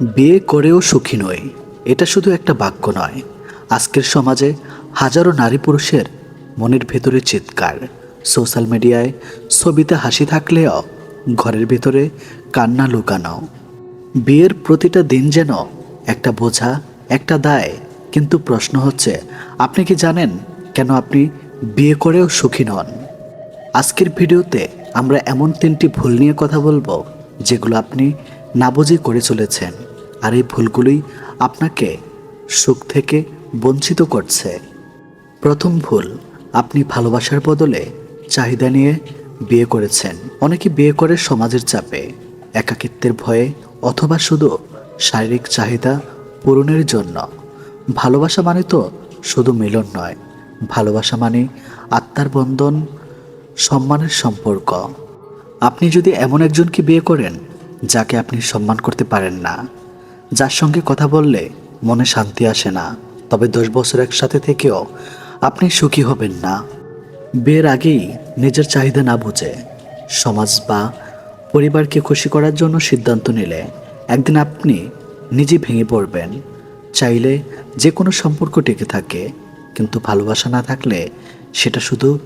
বিয়ে করেও সুখী নয় এটা শুধু একটা বাক্য নয়। আজকের সমাজে হাজারো নারী পুরুষের মনের ভেতরে চিৎকার। সোশ্যাল মিডিয়ায় ছবিতে হাসি থাকলেও ঘরের ভেতরে কান্না লুকানো। বিয়ের প্রতিটা দিন যেন একটা বোঝা, একটা দায়। কিন্তু প্রশ্ন হচ্ছে, আপনি কি জানেন কেন আপনি বিয়ে করেও সুখী নন? আজকের ভিডিওতে আমরা এমন তিনটি ভুল নিয়ে কথা বলব, যেগুলো আপনি না বুঝে করে চলেছেন। আর এই ভুলগুলোই আপনাকে সুখ থেকে বঞ্চিত করছে। প্রথম ভুল, আপনি ভালোবাসার বদলে চাহিদা নিয়ে বিয়ে করেছেন। অনেকে বিয়ে করে সমাজের চাপে, একাকিত্বের ভয়ে অথবা শুধু শারীরিক চাহিদা পূরণের জন্য। ভালোবাসা মানে তো শুধু মিলন নয়, ভালোবাসা মানে আত্মার বন্ধন, সম্মানের সম্পর্ক। আপনি যদি এমন একজনকে বিয়ে করেন, যাকে আপনি সম্মান করতে পারেন না যার সঙ্গে কথা বললে মনে শান্তি আসে না। তবে দশ বছর একসাথে থেকেও আপনি সুখী হবেন না। বিয়ের আগেই নিজের চাহিদা না বুঝে সমাজ বা পরিবারকে খুশি করার জন্য সিদ্ধান্ত নিলে একদিন আপনি নিজে ভেঙে পড়বেন। চাইলে যে কোনো সম্পর্ক টিকে থাকে, কিন্তু ভালোবাসা না থাকলে সেটা শুধু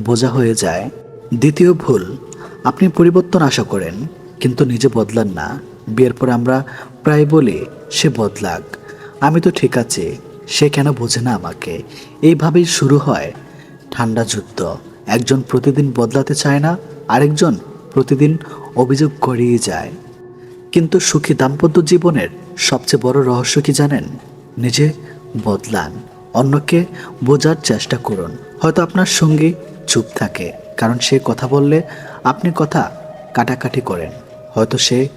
বোঝা হয়ে যায়। দ্বিতীয় ভুল, আপনি পরিবর্তন আশা করেন, কিন্তু নিজে বদলান না। বিয়ের পর আমরা প্রায় বলি, সে বদলাক। আমি তো ঠিক আছে, সে কেন বোঝে না আমাকে? এইভাবেই শুরু হয় ঠান্ডা যুদ্ধ। একজন প্রতিদিন বদলাতে চায় না, আরেকজন প্রতিদিন অভিযোগ করিয়ে যায়। কিন্তু সুখী দাম্পত্য জীবনের সবচেয়ে বড় রহস্য কি জানেন? নিজে বদলান, অন্যকে বোঝার চেষ্টা করুন। হয়তো আপনার সঙ্গী চুপ থাকে, কারণ সে কথা বললে আপনি কথা কাটাকাটি করেন। হয়তো সে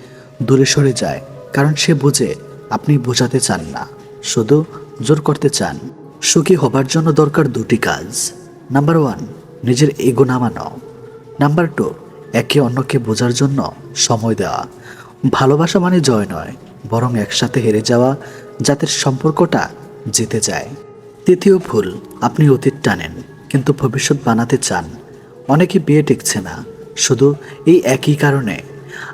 দূরে সরে যায় কারণ সে বুঝে আপনি বোঝাতে চান না, শুধু জোর করতে চান। সুখী হবার জন্য দরকার দুটি কাজ। নাম্বার ওয়ান নিজের এগো নামানো। নাম্বার টু একে অন্যকে বোঝার জন্য সময় দেওয়া। ভালোবাসা মানে জয় নয়, বরং একসাথে হেরে যাওয়া, যাতে সম্পর্কটা জিতে যায়। তৃতীয় ভুল, আপনি অতীত টানেন, কিন্তু ভবিষ্যৎ বানাতে চান। অনেকে বিয়ে টেকছে না, শুধু এই একই কারণে।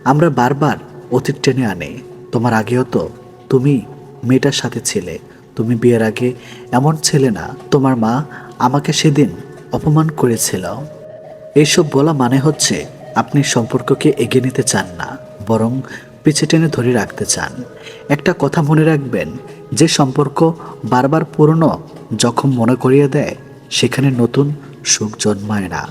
আমরা বারবার অতীত টেনে আনে। তোমার আগেও তো তুমি মেয়েটার সাথে ছিলে। তুমি বিয়ের আগে এমন ছিলে না। তোমার মা আমাকে সেদিন অপমান করেছিল। এইসব বলা মানে হচ্ছে আপনি সম্পর্ককে এগিয়ে নিতে চান না, বরং পিছে টেনে ধরে রাখতে চান। একটা কথা মনে রাখবেন, যে সম্পর্ক বারবার পুরনো যখন মনে করিয়ে দেয়, সেখানে নতুন সুখ জন্মায় না।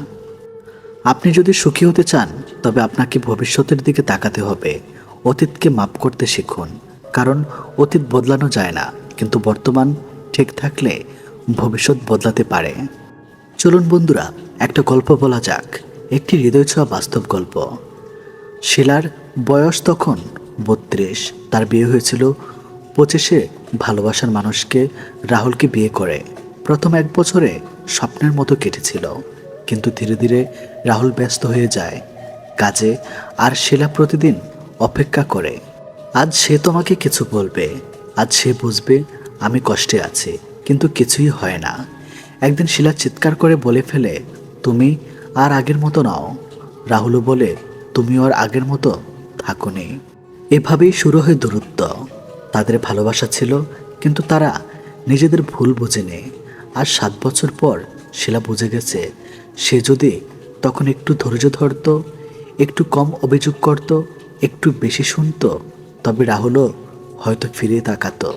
আপনি যদি সুখী হতে চান, তবে আপনাকে ভবিষ্যতের দিকে তাকাতে হবে। অতীতকে মাপ করতে শিখুন। কারণ অতীত বদলানো যায় না, কিন্তু বর্তমান ঠিক থাকলে ভবিষ্যৎ বদলাতে পারে। চলুন বন্ধুরা, একটা গল্প বলা যাক। একটি হৃদয় ছোঁয়া বাস্তব গল্প। শিলার বয়স তখন বত্রিশ, তার বিয়ে হয়েছিল পঁচিশে। ভালোবাসার মানুষকে রাহুলকে বিয়ে করে। প্রথম এক বছরে স্বপ্নের মতো কেটেছিল, কিন্তু ধীরে ধীরে রাহুল ব্যস্ত হয়ে যায়। কাজে আর শিলা প্রতিদিন অপেক্ষা করে, আজ সে তোমাকে কিছু বলবে, আজ সে বুঝবে আমি কষ্টে আছি, কিন্তু কিছুই হয় না। একদিন শিলা চিৎকার করে বলে ফেলে, তুমি আর আগের মতো নাও। রাহুলও বলে তুমি ওর আগের মতো থাকুনি। এভাবেই শুরু হয় দূরত্ব। তাদের ভালোবাসা ছিল, কিন্তু তারা নিজেদের ভুল বুঝেনি। আর সাত বছর পর শিলা বুঝে গেছে, সে যদি তখন একটু ধৈর্য ধরত, একটু কম অভিযোগ করত একটু বেশি শুনতো, তবে রাহুলও হয়তো ফিরে তাকাত।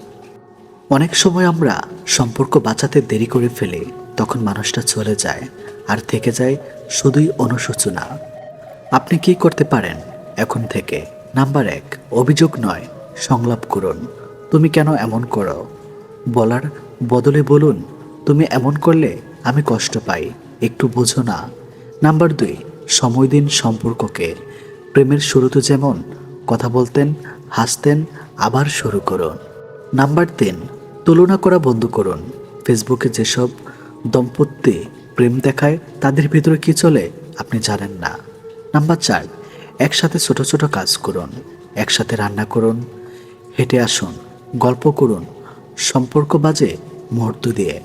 অনেক সময় আমরা সম্পর্ক বাঁচাতে দেরি করে ফেলি, তখন মানুষটা চলে যায়, আর থেকে যায় শুধুই অনুশোচনা। আপনি কি করতে পারেন এখন থেকে? নাম্বার এক, অভিযোগ নয়, সংলাপ করুন। তুমি কেন এমন করো? বলার বদলে বলুন, তুমি এমন করলে আমি কষ্ট পাই, একটু বোঝো না। নাম্বার দুই, সময় দিন সম্পর্ককে। প্রেমের শুরুতে যেমন কথা বলতেন, হাসতেন, আবার শুরু করুন। নাম্বার তিন, তুলনা করা বন্ধ করুন। ফেসবুকে যেসব দম্পতি প্রেম দেখায়, তাদের ভিতরে কি চলে আপনি জানেন না। নাম্বার চার, একসাথে ছোট ছোট কাজ করুন, একসাথে রান্না করুন, হেঁটে আসুন, গল্প করুন, সম্পর্ক বাজে মুহূর্ত দিয়ে।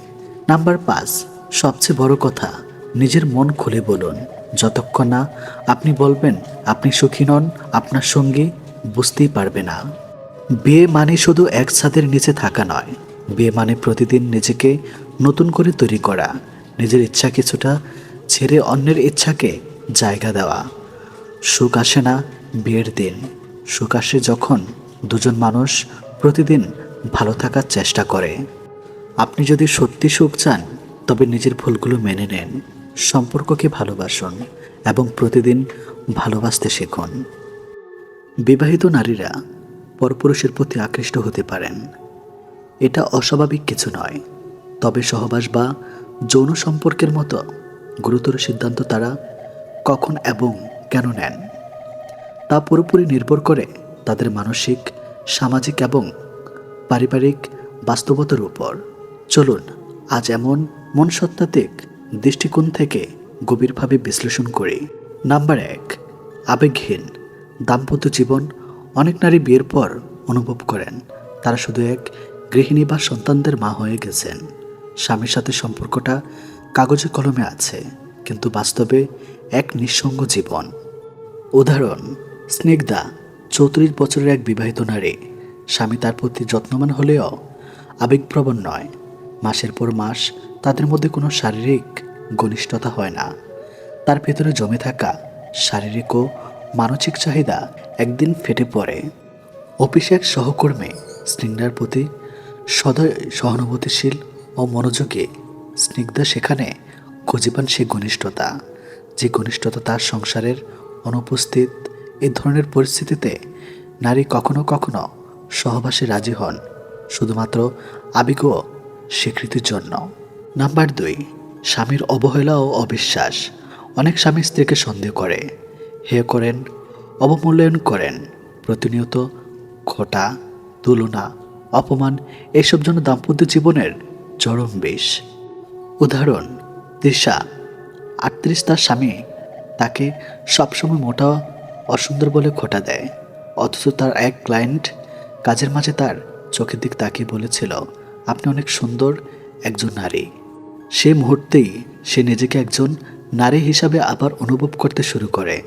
নাম্বার পাঁচ, সবচেয়ে বড় কথা, নিজের মন খুলে বলুন। যতক্ষণ না আপনি বলবেন, আপনি সুখী নন, আপনার সঙ্গী বুঝতেই পারবে না। বিয়ে মানে শুধু এক ছাদের নিচে থাকা নয়। বিয়ে মানে প্রতিদিন নিজেকে নতুন করে তৈরি করা, নিজের ইচ্ছা কিছুটা ছেড়ে অন্যের ইচ্ছাকে জায়গা দেওয়া। সুখ আসে না বিয়ের দিন। সুখ আসে যখন দুজন মানুষ প্রতিদিন ভালো থাকার চেষ্টা করে। আপনি যদি সত্যি সুখ চান, তবে নিজের ভুলগুলো মেনে নেন। সম্পর্ককে ভালোবাসুন এবং প্রতিদিন ভালোবাসতে শিখুন। বিবাহিত নারীরা পরপুরুষের প্রতি আকৃষ্ট হতে পারেন। এটা অস্বাভাবিক কিছু নয়, তবে সহবাস বা যৌন সম্পর্কের মতো গুরুতর সিদ্ধান্ত তারা কখন এবং কেন নেন? তা পুরোপুরি নির্ভর করে তাদের মানসিক, সামাজিক এবং পারিবারিক বাস্তবতার উপর। চলুন, আজ এমন মনসত্ত্বাত্ত্বিক দৃষ্টিকোণ থেকে গভীরভাবে বিশ্লেষণ করি। নাম্বার এক, আবেগহীন। দাম্পত্য জীবন অনেক নারী বিয়ের পর অনুভব করেন। তারা শুধু এক গৃহিণী বা সন্তানদের মা হয়ে গেছেন। স্বামীর সাথে সম্পর্কটা কাগজে কলমে আছে, কিন্তু বাস্তবে এক নিঃসঙ্গ জীবন। উদাহরণ, স্নিগ্ধা, চৌত্রিশ বছরের এক বিবাহিত নারী। স্বামী তার প্রতি যত্নবান হলেও আবেগপ্রবণ নয়। মাসের পর মাস তাদের মধ্যে কোনো শারীরিক ঘনিষ্ঠতা হয় না। তার ভেতরে জমে থাকা শারীরিক ও মানসিক চাহিদা একদিন ফেটে পড়ে। অফিসে এক সহকর্মী স্নিগ্ধার প্রতি সদয়, সহানুভূতিশীল ও মনোযোগী। স্নিগ্ধা সেখানে খুঁজে পান সে ঘনিষ্ঠতা। যে ঘনিষ্ঠতা তার সংসারের অনুপস্থিত এ ধরনের পরিস্থিতিতে নারী কখনো কখনো সহবাসে রাজি হন, শুধুমাত্র আবেগ স্বীকৃতির জন্য। নাম্বার দুই স্বামীর অবহেলা ও অবিশ্বাস। অনেক স্বামী স্ত্রীকে সন্দেহ করে। হে করেন, অবমূল্যায়ন করেন। প্রতিনিয়ত খোটা তুলনা, অপমান, এসব জন্য দাম্পত্য জীবনের চরম বিষ। উদাহরণ, তৃষা। আটত্রিশ তার স্বামী তাকে সবসময় মোটা, অসুন্দর বলে খোটা দেয়। অথচ তার এক ক্লায়েন্ট কাজের মাঝে তার চোখের দিক তাকিয়ে বলেছিল, আপনি অনেক সুন্দর একজন নারী। সে মুহূর্তেই সে নিজেকে একজন নারী হিসাবে আবার অনুভব করতে শুরু করে।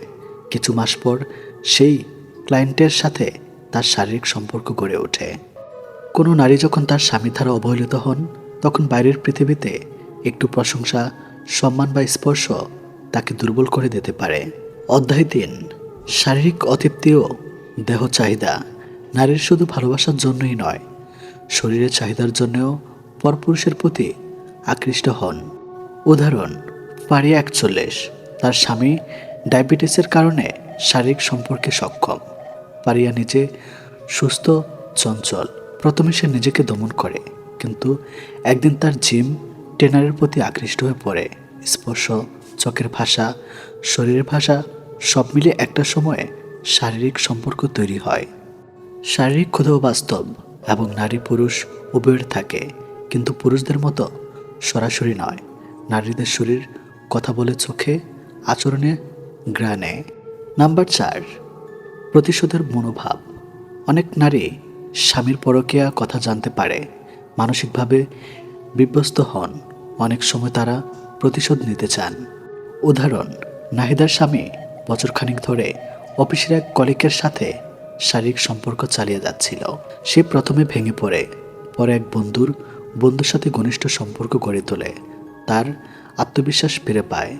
কিছু মাস পর সেই ক্লায়েন্টের সাথে তার শারীরিক সম্পর্ক গড়ে ওঠে। কোনো নারী যখন তার স্বামী দ্বারা অবহেলিত হন, তখন বাইরের পৃথিবীতে একটু প্রশংসা, সম্মান বা স্পর্শ তাকে দুর্বল করে দিতে পারে। অধ্যায় তিন, শারীরিক অতৃপ্তি ও দেহ চাহিদা। নারীর শুধু ভালোবাসার জন্যই নয়, শরীরের চাহিদার জন্যও পরপুরুষের প্রতি আকৃষ্ট হন। উদাহরণ, পারিয়া একচল্লিশ, তার স্বামী ডায়াবেটিসের কারণে শারীরিক সম্পর্কে সক্ষম। পারিয়া নিজে সুস্থ, চঞ্চল। প্রথমে সে নিজেকে দমন করে, কিন্তু একদিন তার জিম ট্রেনারের প্রতি আকৃষ্ট হয়ে পড়ে। স্পর্শ, চোখের ভাষা, শরীরের ভাষা, সব মিলে একটা সময়ে শারীরিক সম্পর্ক তৈরি হয়। শারীরিক ক্ষুধাও বাস্তব এবং নারী পুরুষ উভয়ের থাকে, কিন্তু পুরুষদের মতো সরাসরি নয়। নারীদের শরীর, কথা বলে চোখে, আচরণে গ্রানে নাম্বার চার, প্রতিশোধের মনোভাব। অনেক নারী স্বামীর পরকীয়া কথা জানতে পারে, মানসিকভাবে বিভ্যস্ত হন। অনেক সময় তারা প্রতিশোধ নিতে চান। উদাহরণ, নাহিদার স্বামী বছরখানিক ধরে অফিসের এক কলিকের সাথে শারীরিক সম্পর্ক চালিয়ে যাচ্ছিল। সে প্রথমে ভেঙে পড়ে। পরে এক বন্ধুর বন্ধুর সাথে ঘনিষ্ঠ সম্পর্ক গড়ে তোলে, তার আত্মবিশ্বাস ফিরে পায়।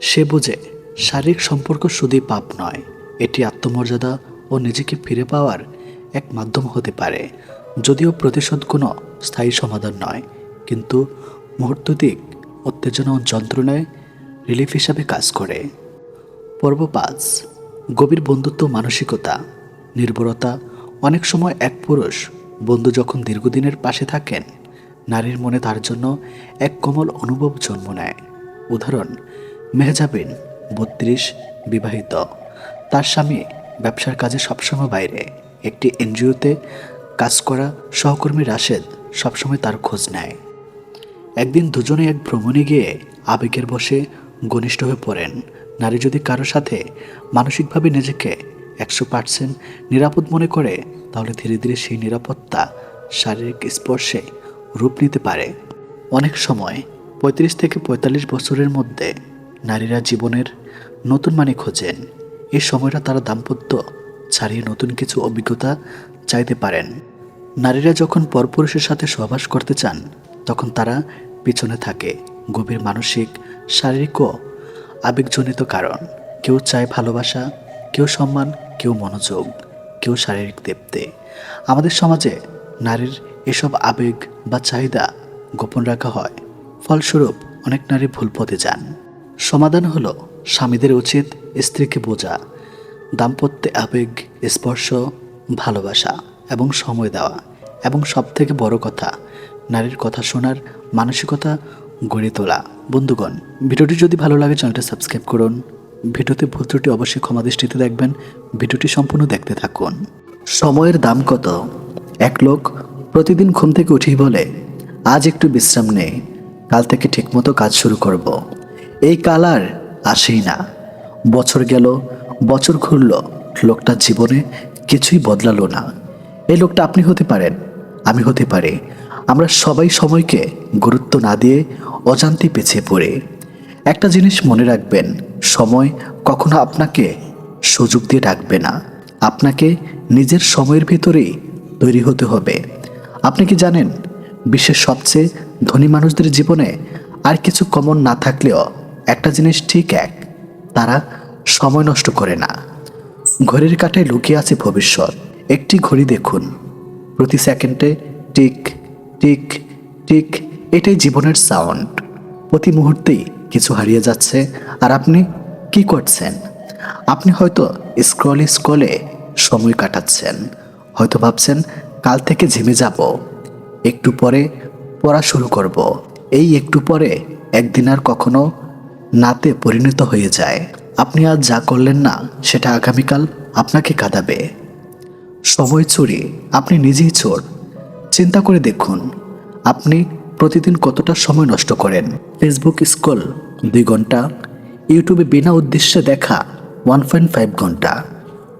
সে বোঝে, শারীরিক সম্পর্ক শুধুই পাপ নয়, এটি আত্মমর্যাদা ও নিজেকে ফিরে পাওয়ার এক মাধ্যম হতে পারে। যদিও প্রতিশোধ কোনো স্থায়ী সমাধান নয়, কিন্তু মুহূর্ততিক উত্তেজনা ও যন্ত্রণায় রিলিফ হিসাবে কাজ করে। পর্ব পাঁচ, গভীর বন্ধুত্ব, মানসিকতা। নির্ভরতা, অনেক সময় এক পুরুষ বন্ধু যখন দীর্ঘদিনের পাশে থাকেন নারীর মনে তার জন্য এক কোমল অনুভব জন্ম নেয়। উদাহরণ, মেহজাবিন, বত্রিশ, বিবাহিত। তার স্বামী ব্যবসার কাজে সবসময় বাইরে। একটি এনজিওতে কাজ করা সহকর্মী রাশেদ সবসময় তার খোঁজ নেয়। একদিন দুজনে এক ভ্রমণে গিয়ে আবেগের বসে ঘনিষ্ঠ হয়ে পড়েন। নারী যদি কারও সাথে মানসিকভাবে নিজেকে একশো পার্সেন্ট নিরাপদ মনে করে, তাহলে ধীরে ধীরে সেই নিরাপত্তা, শারীরিক স্পর্শে রূপ নিতে পারে। অনেক সময় পঁয়ত্রিশ থেকে পঁয়তাল্লিশ বছরের মধ্যে নারীরা জীবনের নতুন মানে খোঁজেন। এই সময়টা তারা দাম্পত্য ছাড়িয়ে নতুন কিছু অভিজ্ঞতা চাইতে পারেন। নারীরা যখন পরপুরুষের সাথে সহবাস করতে চান, তখন তারা পিছনে থাকে। গভীর মানসিক, শারীরিক ও আবেগজনিত কারণ। কেউ চায় ভালোবাসা, কেউ সম্মান, কেউ মনোযোগ, কেউ শারীরিক দেবতে আমাদের সমাজে নারীর এসব আবেগ বা চাহিদা গোপন রাখা হয়। ফলস্বরূপ, অনেক নারী ভুল পথে যান। সমাধান হলো স্বামীদের উচিত স্ত্রীকে বোঝা, দাম্পত্যে আবেগ, স্পর্শ, ভালোবাসা এবং সময় দেওয়া এবং সবথেকে বড় কথা, নারীর কথা শোনার মানসিকতা গড়ে তোলা। বন্ধুগণ, ভিডিওটি যদি ভালো লাগে, চ্যানেলটা সাবস্ক্রাইব করুন। ভিডিওতে ভুল ত্রুটি অবশ্যই ক্ষমা দৃষ্টিতে দেখবেন। ভিডিওটি সম্পূর্ণ দেখতে থাকুন। সময়ের দাম কত? এক লোক প্রতিদিন ঘুম থেকে উঠেই বলে, আজ একটু বিশ্রাম নেই কাল থেকে ঠিকমতো কাজ শুরু করব। এই কাল আর আসেই না। বছর গেল, বছর ঘুরল, লোকটার জীবনে কিছুই বদলালো না। এই লোকটা আপনি হতে পারেন, আমি হতে পারি। আমরা সবাই সময়কে গুরুত্ব না দিয়ে অজান্তে পিছিয়ে পড়ে। একটা জিনিস মনে রাখবেন, সময় কখনো আপনাকে সুযোগ দিয়ে ডাকবে না। আপনাকে নিজের সময়ের ভিতরেই তৈরি হতে হবে। আপনি কি জানেন, বিশ্বের সবচেয়ে ধনী মানুষদের জীবনে আর কিছু কমন না থাকলেও একটা জিনিস ঠিক এক, তারা সময় নষ্ট করে না। ঘড়ির কাঁটায় লুকিয়ে আছে ভবিষ্যৎ। একটি ঘড়ি দেখুন। প্রতি সেকেন্ডে টিক টিক টিক, এটাই জীবনের সাউন্ড প্রতি মুহূর্তেই কিছু হারিয়ে যাচ্ছে। আর আপনি কি করছেন? আপনি হয়তো স্ক্রলে স্ক্রলে সময় কাটাচ্ছেন। হয়তো ভাবছেন কাল থেকে ঝিমে যাব। একটু পরে পড়া শুরু করব। এই একটু পরে একদিন আর কখনো নাতে পরিণত হয়ে যায়। আপনি আজ যা করলেন না, সেটা আগামীকাল আপনাকে কাঁদাবে। সময় চুরি, আপনি নিজেই চোর। চিন্তা করে দেখুন, আপনি প্রতিদিন কতটা সময় নষ্ট করেন। ফেসবুক স্কল দুই ঘণ্টা। ইউটিউবে বিনা উদ্দেশ্যে দেখা ওয়ান পয়েন্ট ফাইভ ঘণ্টা।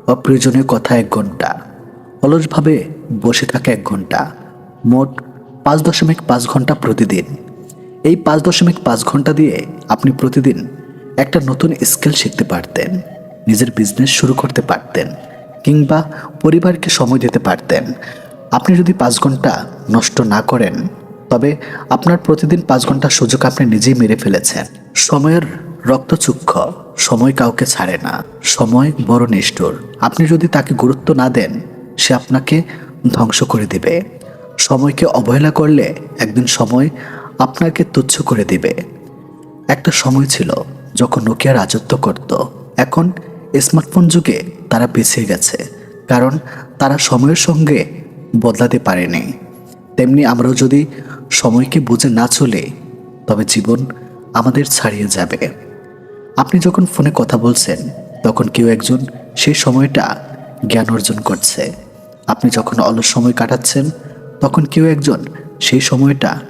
অপ্রয়োজনীয় কথা এক ঘণ্টা। অলসভাবে বসে থাকা এক ঘণ্টা, মোট পাঁচ দশমিক পাঁচ ঘণ্টা প্রতিদিন। এই পাঁচ দশমিক পাঁচ ঘণ্টা দিয়ে আপনি প্রতিদিন একটা নতুন স্কিল শিখতে পারতেন, নিজের বিজনেস শুরু করতে পারতেন, কিংবা পরিবারকে সময় দিতে পারতেন। আপনি যদি পাঁচ ঘণ্টা নষ্ট না করেন, তবে আপনার প্রতিদিন পাঁচ ঘণ্টা সুযোগ আপনি নিজেই মেরে ফেলেছেন। সময়ের রক্তচুক্ষ সময় কাউকে ছাড়ে না, সময় বড় নিষ্ঠুর। আপনি যদি তাকে গুরুত্ব না দেন সে আপনাকে ধ্বংস করে দেবে। সময়কে অবহেলা করলে একদিন সময় আপনাকে তুচ্ছ করে দেবে। একটা সময় ছিল যখন নোকিয়া রাজত্ব করত। এখন স্মার্টফোন যুগে তারা পিছিয়ে গেছে, কারণ তারা সময়ের সঙ্গে বদলাতে পারেনি। তেমনি আমরাও যদি সময়কে বুঝে না চলে, তবে জীবন আমাদের ছাড়িয়ে যাবে। আপনি যখন ফোনে কথা বলছেন, তখন কেউ একজন সেই সময়টা জ্ঞান অর্জন করছে। আপনি যখন অলস সময় কাটাচ্ছেন, তখন কেউ একজন সেই সময়টা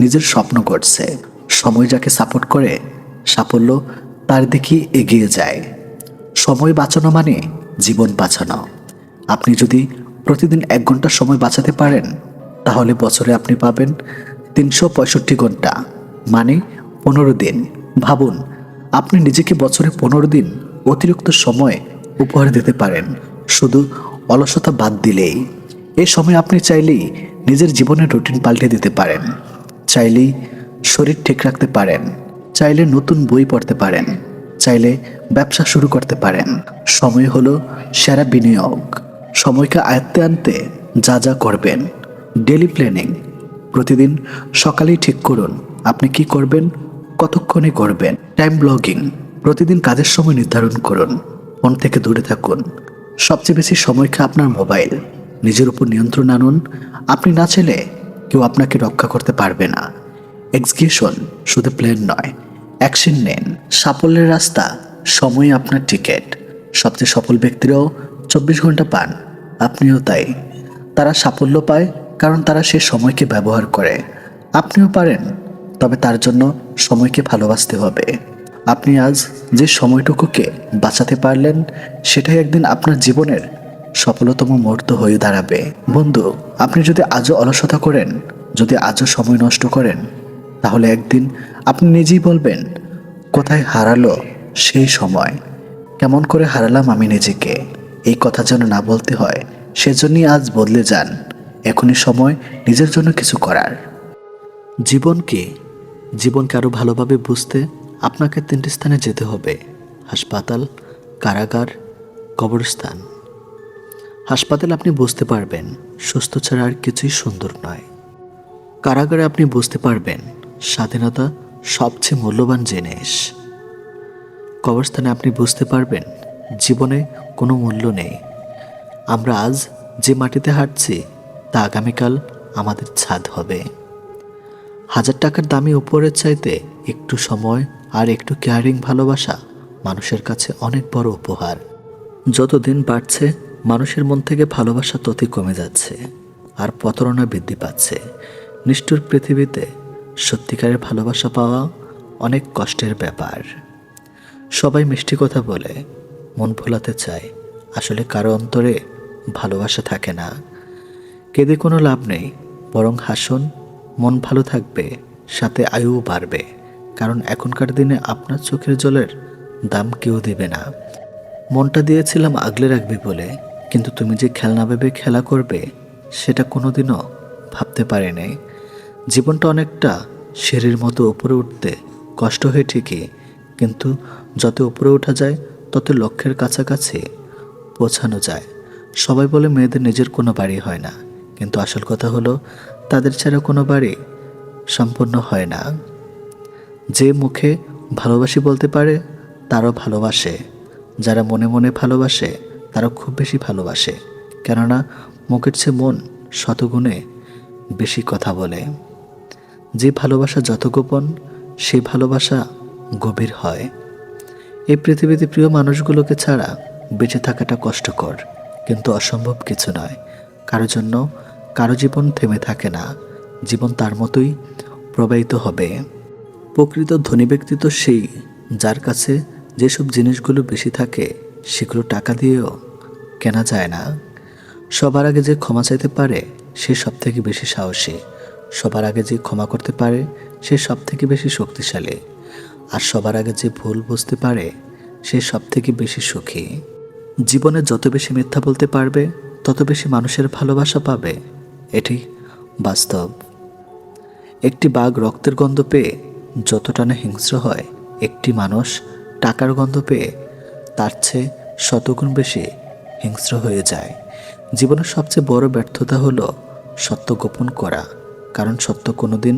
নিজের স্বপ্ন করছে। সময় যাকে সাপোর্ট করে, সাফল্য তার দিকে এগিয়ে যায়। সময় বাঁচানো মানে জীবন বাঁচানো। আপনি যদি প্রতিদিন এক ঘণ্টা সময় বাঁচাতে পারেন, তাহলে বছরে আপনি পাবেন তিনশো পঁয়ষট্টি ঘণ্টা মানে পনেরো দিন। ভাবুন, আপনি নিজেকে বছরে পনেরো দিন অতিরিক্ত সময় উপহার দিতে পারেন। শুধু অলসতা বাদ দিলেই এ সময় আপনি চাইলেই নিজের জীবনের রুটিন পাল্টে দিতে পারেন। চাইলেই শরীর ঠিক রাখতে পারেন। চাইলে নতুন বই পড়তে পারেন। চাইলে ব্যবসা শুরু করতে পারেন। সময় হলো সেরা বিনিয়োগ। সময়কে আয়ত্তে আনতে যা যা করবেন। Daily planning. প্রতিদিন সকালেই ঠিক করুন আপনি কি করবেন, কতক্ষণে করবেন। Time blocking. প্রতিদিন কাজের সময় নির্ধারণ করুন। ফোন থেকে দূরে থাকুন। সবচেয়ে বেশি সময় খায় আপনার মোবাইল? নিজের উপর নিয়ন্ত্রণ আনুন। আপনি না চাইলে কেউ আপনাকে রক্ষা করতে পারবে না। এক্সিকিউশন শুধু প্ল্যান নয়। অ্যাকশন নেন। সাফল্যের রাস্তা সময় আপনার টিকিট সবচেয়ে সফল ব্যক্তিরাও চব্বিশ ঘণ্টা পান। আপনিও তাই। তারা সাফল্য পায় কারণ তারা সে সময়কে ব্যবহার করে। আপনিও পারেন, তবে তার জন্য সময়কে ভালোবাসতে হবে। আপনি আজ যে সময়টুকুকে বাঁচাতে পারলেন, সেটাই একদিন আপনার জীবনের সফলতম মুহূর্ত হয়ে দাঁড়াবে। বন্ধু, আপনি যদি আজও অলসতা করেন, যদি আজও সময় নষ্ট করেন, তাহলে একদিন আপনি নিজেই বলবেন, কোথায় হারালো সেই সময়? কেমন করে হারালাম আমি নিজেকে? এই কথা যেন না বলতে হয়, সেজন্যই আজ বদলে যান। এখনই সময় নিজের জন্য কিছু করার। জীবনকে জীবনকে আরও ভালোভাবে বুঝতে আপনাকে তিনটি স্থানে যেতে হবে। হাসপাতাল, কারাগার, কবরস্থান। হাসপাতালে আপনি বুঝতে পারবেন, সুস্থ ছাড়া আর কিছুই সুন্দর নয়। কারাগারে আপনি বুঝতে পারবেন, স্বাধীনতা সবচেয়ে মূল্যবান জিনিস। কবরস্থানে আপনি বুঝতে পারবেন, জীবনে কোনো মূল্য নেই। আমরা আজ যে মাটিতে হাঁটছি, তা আগামীকাল আমাদের ছাদ হবে। হাজার টাকার দামি উপরের চাইতে একটু সময় আর একটু কেয়ারিং ভালোবাসা মানুষের কাছে অনেক বড় উপহার। যত দিন বাড়ছে, মানুষের মন থেকে ভালোবাসা ততই কমে যাচ্ছে আর প্রতারণা বৃদ্ধি পাচ্ছে। নিষ্ঠুর পৃথিবীতে সত্যিকারের ভালোবাসা পাওয়া অনেক কষ্টের ব্যাপার। সবাই মিষ্টি কথা বলে, মন ভোলাতে চায়। আসলে কারও অন্তরে ভালোবাসা থাকে না। কেঁদে কোনো লাভ নেই, বরং হাসুন, মন ভালো থাকবে, সাথে আয়ুও বাড়বে। কারণ এখনকার দিনে আপনার চোখের জলের দাম কেউ দেবে না। মনটা দিয়েছিলাম আগলে রাখবে বলে, কিন্তু তুমি যে খেলনা ভেবে খেলা করবে, সেটা কোনোদিনও ভাবতে পারিনি। জীবনটা অনেকটা সিঁড়ির মতো উপরে উঠতে কষ্ট হয় ঠিকই, কিন্তু যত উপরে ওঠা যায়, তত লক্ষ্যের কাছাকাছি পৌঁছানো যায়। সবাই বলে মেয়েদের নিজের কোনো বাড়ি হয় না, কিন্তু আসল কথা হলো, তাদের ছাড়া কোনো বাড়ি সম্পূর্ণ হয় না। যে মুখে ভালোবাসি বলতে পারে, তারাও ভালোবাসে। যারা মনে মনে ভালোবাসে তারা খুব বেশি ভালোবাসে। কেননা, মুখের চেয়ে মন শতগুণে বেশি কথা বলে। যে ভালোবাসা যত গোপন সেই ভালোবাসা গভীর হয়। এই পৃথিবীতে প্রিয় মানুষগুলোকে ছাড়া বেঁচে থাকাটা কষ্টকর, কিন্তু অসম্ভব কিছু নয়। কারও জন্য কারও জীবন থেমে থাকে না। জীবন তার মতোই প্রবাহিত হবে। প্রকৃত ধনী ব্যক্তি তো সেই, যার কাছে যেসব জিনিসগুলো বেশি থাকে, সেগুলো টাকা দিয়েও কেনা যায় না। সবার আগে যে ক্ষমা চাইতে পারে, সে সব থেকে বেশি সাহসী। সবার আগে যে ক্ষমা করতে পারে, সে সব থেকে বেশি শক্তিশালী। আর সবার আগে যে ভুল বুঝতে পারে, সে সব থেকে বেশি সুখী। জীবনে যত বেশি মিথ্যা বলতে পারবে, তত বেশি মানুষের ভালোবাসা পাবে। এটি বাস্তব। একটি বাঘ রক্তের গন্ধ পেয়ে যতটা না হিংস্র হয়, একটি মানুষ টাকার গন্ধ পেয়ে তার চেয়ে শতগুণ বেশি হিংস্র হয়ে যায়। জীবনের সবচেয়ে বড় ব্যর্থতা হলো সত্য গোপন করা, কারণ সত্য কোনোদিন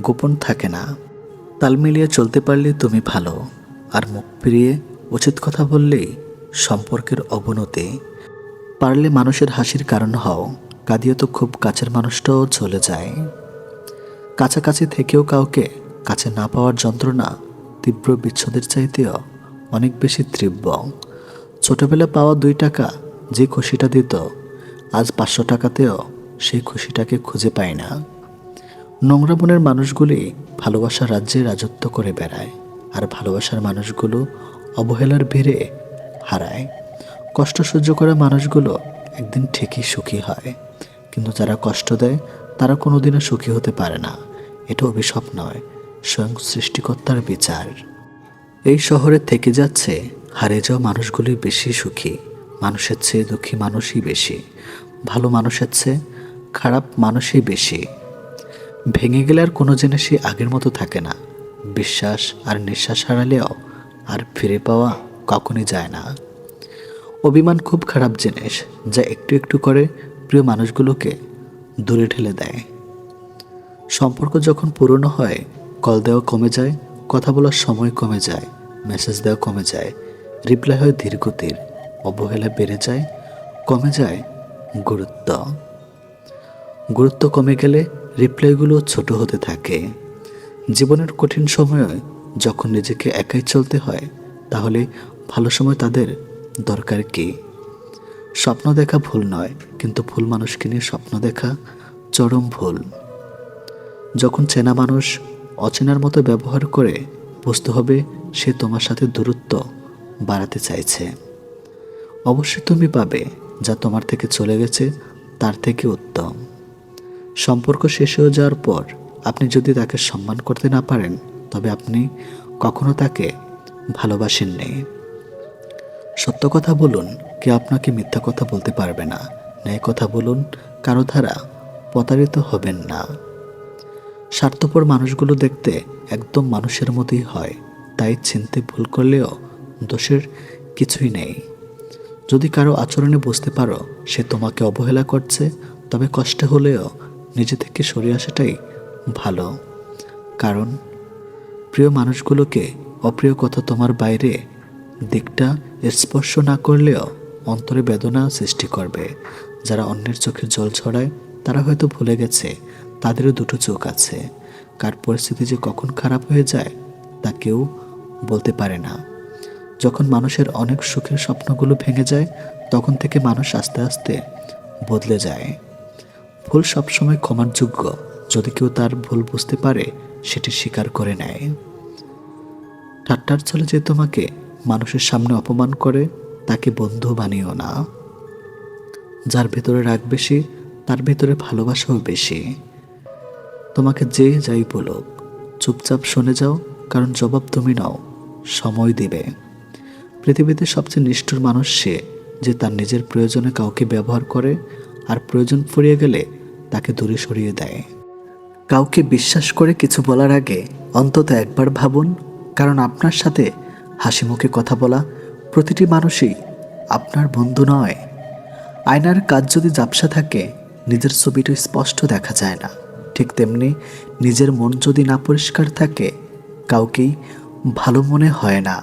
গোপন থাকে না। তাল মিলিয়ে চলতে পারলে তুমি ভালো, আর মুখ ফিরিয়ে উচিত কথা বললেই সম্পর্কের অবনতি। পারলে মানুষের হাসির কারণ হও, কাঁদিয়ে তো খুব কাছের মানুষটাও চলে যায়। কাছাকাছি থেকেও কাউকে কাছে না পাওয়ার যন্ত্রণা তীব্র বিচ্ছেদের চাইতেও অনেক বেশি তীব্র। ছোটবেলা পাওয়া দুই টাকা যে খুশিটা দিত, আজ পাঁচশো টাকাতেও সেই খুশিটাকে খুঁজে পায় না। নোংরা মনের মানুষগুলি ভালোবাসার রাজ্যে রাজত্ব করে বেড়ায় আর ভালোবাসার মানুষগুলো অবহেলার ভিড়ে হারায়। কষ্ট সহ্য করা মানুষগুলো একদিন ঠিকই সুখী হয়, কিন্তু যারা কষ্ট দেয় তারা কোনোদিনও সুখী হতে পারে না। এটা অভিশাপ নয় স্বয়ং সৃষ্টিকর্তার বিচার। এই শহরে থেকে যাচ্ছে হারিয়ে যাওয়া মানুষগুলি বেশি সুখী, মানুষের চেয়ে দুঃখী মানুষই বেশি, ভালো মানুষের চেয়ে খারাপ মানুষই বেশি। ভেঙে গেলে আর কোনো জিনিসই আগের মতো থাকে না। বিশ্বাস আর নিঃশ্বাস হারালেও আর ফিরে পাওয়া কখনই যায় না। অভিমান খুব খারাপ জিনিস যা একটু একটু করে প্রিয় মানুষগুলোকে দূরে ঠেলে দেয়। সম্পর্ক যখন পুরনো হয় কল দেওয়া কমে যায়, কথা বলার সময় কমে যায় মেসেজ দেওয়া কমে যায় রিপ্লাই হয় ধীরগতির, অবহেলা বেড়ে যায়, কমে যায় গুরুত্ব। গুরুত্ব কমে গেলে রিপ্লাইগুলো ছোট হতে থাকে। জীবনের কঠিন সময়ে যখন নিজেকে একাই চলতে হয়, তাহলে ভালো সময় তাদের দরকার কি? স্বপ্ন দেখা ভুল নয়, কিন্তু ভুল মানুষকে নিয়ে স্বপ্ন দেখা চরম ভুল। যখন চেনা মানুষ অচেনার মতো ব্যবহার করে বুঝতে হবে সে তোমার সাথে দূরত্ব বাড়াতে চাইছে। অবশ্যই তুমি পাবে যা তোমার থেকে চলে গেছে, তার থেকে উত্তম। সম্পর্ক শেষ হয়ে যাওয়ার পর আপনি যদি তাকে সম্মান করতে না পারেন, তবে আপনি কখনো তাকে ভালোবাসেননি। সত্য কথা বলুন, কেউ আপনাকে মিথ্যা কথা বলতে পারবে না। ন্যায় কথা বলুন, কারও দ্বারা প্রতারিত হবেন না। স্বার্থপর মানুষগুলো দেখতে একদম মানুষের মতোই হয়। তাই চিনতে ভুল করলেও দোষের কিছুই নেই। যদি কারও আচরণে বুঝতে পারো সে তোমাকে অবহেলা করছে, তবে কষ্ট হলেও নিজে থেকে সরে আসাটাই ভালো। কারণ প্রিয় মানুষগুলোকে অপ্রিয় কথা তোমার বাইরে দিকটা স্পর্শ না করলেও অন্তরে বেদনা সৃষ্টি করবে। যারা অন্যের চোখে জল ছড়ায়, তারা হয়তো ভুলে গেছে তাদেরও দুটো চোখ আছে। কার পরিস্থিতি যে কখন খারাপ হয়ে যায়, তা কেউ বলতে পারে না। যখন মানুষের অনেক সুখের স্বপ্নগুলো ভেঙে যায়, তখন থেকে মানুষ আস্তে আস্তে বদলে যায়। ভুল সবসময় ক্ষমার যোগ্য যদি কেউ তার ভুল বুঝতে পারে, সেটি স্বীকার করে নেয়। ঠাট্টার ছলে যে তোমাকে মানুষের সামনে অপমান করে, তাকে বন্ধু বানিও না। যার ভেতরে রাগ বেশি, তার ভেতরে ভালোবাসাও বেশি। তোমাকে যে যাই বলুক, চুপচাপ শুনে যাও, কারণ জবাব তুমি নাও, সময় দিবে। পৃথিবীতে সবচেয়ে নিষ্ঠুর মানুষ সে, যে তার নিজের প্রয়োজনে কাউকে ব্যবহার করে, আর প্রয়োজন ফুরিয়ে গেলে তাকে দূরে সরিয়ে দেয়। কাউকে বিশ্বাস করে কিছু বলার আগে অন্তত একবার ভাবুন, কারণ আপনার সাথে হাসি মুখে কথা বলা প্রতিটি মানুষই আপনার বন্ধু নয়। আয়নার কাজ যদি জাপসা থাকে, নিজের ছবিটা স্পষ্ট দেখা যায় না। ঠিক তেমনি নিজের মন যদি না পরিষ্কার থাকে, কাউকেই ভালো মনে হয় না।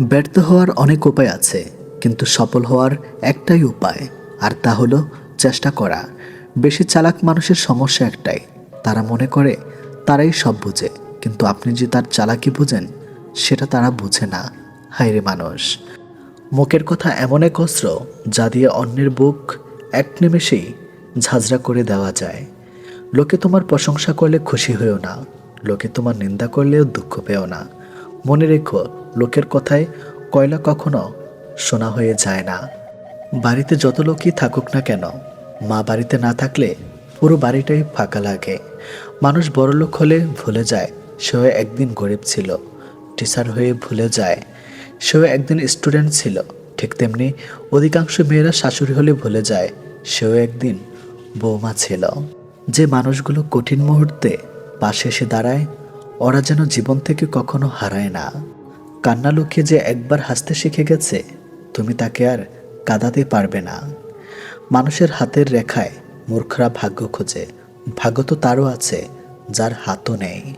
ব্যর্থ হওয়ার অনেক উপায় আছে, কিন্তু সফল হওয়ার একটাই উপায়, আর তা হলো চেষ্টা করা। বেশি চালাক মানুষের সমস্যা একটাই, তারা মনে করে তারাই সব বোঝে, কিন্তু আপনি যে তার চালাকি বুঝেন, সেটা তারা বোঝে না। হায়রে মানুষ! মুখের কথা এমন এক অস্ত্র, যা দিয়ে অন্যের বুক এক নিমেষেই ঝাঁঝরা করে দেওয়া যায়। লোকে তোমার প্রশংসা করলে খুশি হয়েও না, লোকে তোমার নিন্দা করলেও দুঃখ পেও না। মনে রেখো, লোকের কথায় কয়লা কখনো শোনা হয়ে যায় না। বাড়িতে যত লোকই থাকুক না কেন, মা বাড়িতে না থাকলে পুরো বাড়িটাই ফাঁকা লাগে। মানুষ বড়লোক হলে ভুলে যায়, সেও একদিন গরিব ছিল, টিচার হয়ে ভুলে যায়, সেও একদিন স্টুডেন্ট ছিল, ঠিক তেমনি অধিকাংশ মেয়েরা শাশুড়ি হলে ভুলে যায়, সেও একদিন বৌমা ছিল। যে মানুষগুলো কঠিন মুহূর্তে পাশে এসে দাঁড়ায়, ওরা যেন জীবন থেকে কখনো হারায় না। কান্না লুকিয়ে যে একবার হাসতে শিখে গেছে, তুমি তাকে আর কাঁদাতে পারবে না। মানুষের হাতের রেখায় মূর্খরা ভাগ্য খোঁজে, ভাগ্য তো তারও আছে, যার হাতও নেই।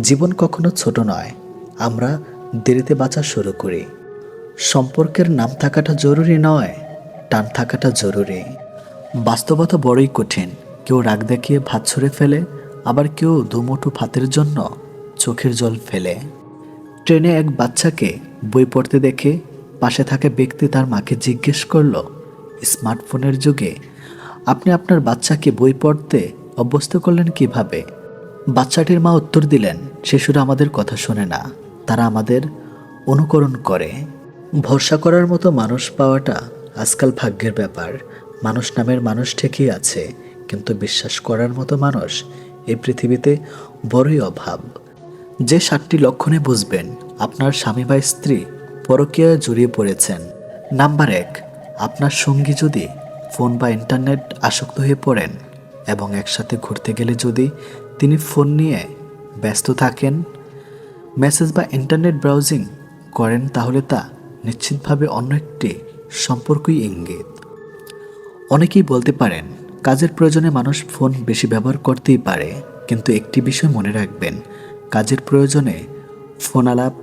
জীবন কখনো ছোট নয়, আমরা দেরিতে বাঁচা শুরু করি। সম্পর্কের নাম থাকাটা জরুরি নয়, টান থাকাটা জরুরি। বাস্তবতা বড়ই কঠিন কেউ রাগ দেখিয়ে ভাত ছড়ে ফেলে, আবার কেউ দুমুঠো ভাতের জন্য চোখের জল ফেলে। ট্রেনে এক বাচ্চাকে বই পড়তে দেখে পাশে থাকা ব্যক্তি তার মাকে জিজ্ঞেস করল, স্মার্টফোনের যুগে আপনি আপনার বাচ্চাকে বই পড়তে অভ্যস্ত করলেন কীভাবে? বাচ্চাটির মা উত্তর দিলেন শিশুরা আমাদের কথা শোনে না, তারা আমাদের অনুকরণ করে। ভরসা করার মতো মানুষ পাওয়াটা আজকাল ভাগ্যের ব্যাপার। মানুষ নামের মানুষ ঠিকই আছে। কিন্তু বিশ্বাস করার মতো মানুষ এই পৃথিবীতে বড়ই অভাব। যে সাতটি লক্ষণে বুঝবেন, আপনার স্বামী বা স্ত্রী পরকীয়ায় জড়িয়ে পড়েছেন। নাম্বার এক, আপনার সঙ্গী যদি ফোন বা ইন্টারনেট আসক্ত হয়ে পড়েন এবং একসাথে ঘুরতে গেলে যদি তিনি ফোন নিয়ে ব্যস্ত থাকেন, মেসেজ বা ইন্টারনেট ব্রাউজিং করেন, তাহলে তা নিশ্চিতভাবে অন্য একটি সম্পর্কই ইঙ্গিত। অনেকেই বলতে পারেন কাজের প্রয়োজনে মানুষ ফোন বেশি ব্যবহার করতেই পারে, কিন্তু একটি বিষয় মনে রাখবেন, কাজের প্রয়োজনে ফোন আলাপ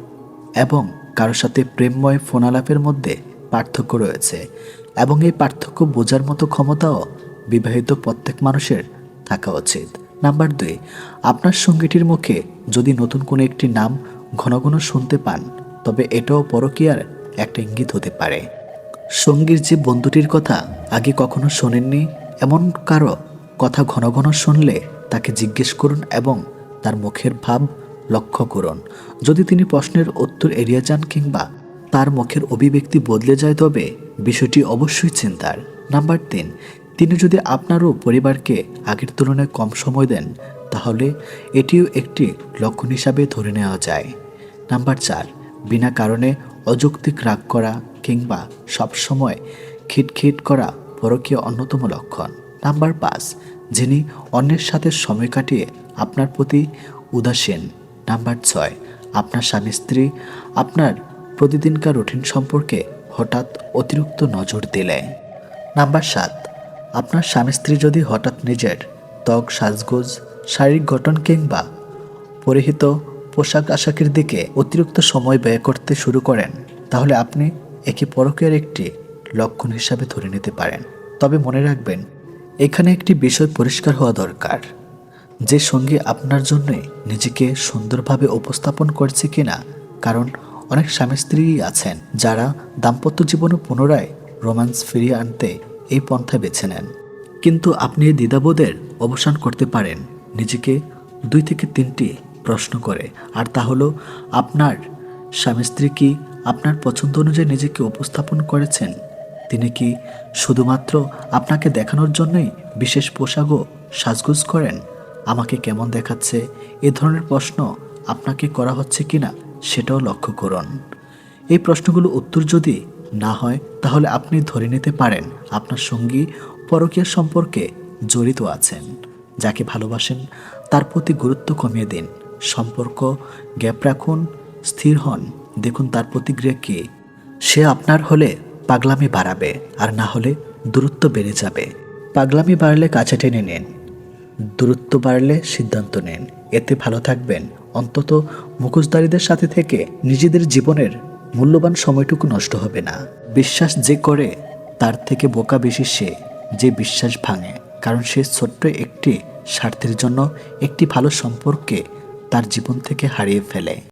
এবং কারোর সাথে প্রেমময় ফোন আলাপের মধ্যে পার্থক্য রয়েছে এবং এই পার্থক্য বোঝার মতো ক্ষমতাও বিবাহিত প্রত্যেক মানুষের থাকা উচিত। নাম্বার দুই, আপনার সঙ্গীটির মুখে যদি নতুন কোনো একটি নাম ঘন ঘন শুনতে পান, তবে এটাও পরকীয়ার একটা ইঙ্গিত হতে পারে। সঙ্গীর যে বন্ধুটির কথা আগে কখনো শোনেননি এমন কারও কথা ঘন ঘন শুনলে তাকে জিজ্ঞেস করুন এবং তার মুখের ভাব লক্ষ্য করুন। যদি তিনি প্রশ্নের উত্তর এড়িয়ে যান কিংবা তার মুখের অভিব্যক্তি বদলে যায়, তবে বিষয়টি অবশ্যই চিন্তার। নাম্বার তিন, তিনি যদি আপনারও পরিবারকে আগের তুলনায় কম সময় দেন, তাহলে এটিও একটি লক্ষণ হিসাবে ধরে নেওয়া যায়। নাম্বার চার, বিনা কারণে অযৌক্তিক রাগ করা কিংবা সবসময় খিটখিট করা পরকীয় অন্যতম লক্ষণ, নাম্বার পাঁচ, যিনি অন্যের সাথে সময় কাটিয়ে আপনার প্রতি উদাসীন। নাম্বার ছয়, আপনার স্বামী স্ত্রী আপনার প্রতিদিনকার রুটিন সম্পর্কে হঠাৎ অতিরিক্ত নজর দিলে। নাম্বার সাত, আপনার স্বামী স্ত্রী যদি হঠাৎ নিজের ত্বক, সাজগোজ, শারীরিক গঠন কিংবা পরিহিত পোশাক আশাকের দিকে অতিরিক্ত সময় ব্যয় করতে শুরু করেন, তাহলে আপনি একে পরকের একটি লক্ষণ হিসাবে ধরে নিতে পারেন। তবে মনে রাখবেন, এখানে একটি বিষয় পরিষ্কার হওয়া দরকার। যে সঙ্গী আপনার জন্যই নিজেকে সুন্দরভাবে উপস্থাপন করছে কিনা, কারণ অনেক স্বামী স্ত্রী আছেন যারা দাম্পত্য জীবনে পুনরায় রোম্যান্স ফিরিয়ে আনতে এই পন্থা বেছে নেন। কিন্তু আপনি এই দ্বিধাবোধের অবসান করতে পারেন নিজেকে দুই থেকে তিনটি প্রশ্ন করে। আর তা হলো, আপনার স্বামী স্ত্রী কি আপনার পছন্দ অনুযায়ী নিজেকে উপস্থাপন করেছেন? তিনি কি শুধুমাত্র আপনাকে দেখানোর জন্যই বিশেষ পোশাক ও সাজগোজ করেন? আমাকে কেমন দেখাচ্ছে? এ ধরনের প্রশ্ন আপনাকে করা হচ্ছে কিনা সেটাও লক্ষ্য করুন। এই প্রশ্নগুলো উত্তর যদি না হয়, তাহলে আপনি ধরে নিতে পারেন আপনার সঙ্গী পরকীয়া সম্পর্কে জড়িত আছেন, যাকে ভালোবাসেন, তার প্রতি গুরুত্ব কমিয়ে দিন। সম্পর্ক, গ্যাপ রাখুন, স্থির হন। দেখুন তার প্রতিক্রিয়া কী। সে আপনার হলে পাগলামি বাড়াবে আর না হলে দূরত্ব বেড়ে যাবে। পাগলামি বাড়লে কাছে টেনে নিন। দূরত্ব বাড়লে সিদ্ধান্ত নিন। এতে ভালো থাকবেন। অন্তত মুখোশধারীদের সাথে থেকে নিজেদের জীবনের মূল্যবান সময়টুকু নষ্ট হবে না। বিশ্বাস যে করে, তার থেকে বোকা বেশি সে যে বিশ্বাস ভাঙে। কারণ সে ছোট্ট একটি স্বার্থের জন্য একটি ভালো সম্পর্কে তার জীবন থেকে হারিয়ে ফেলে।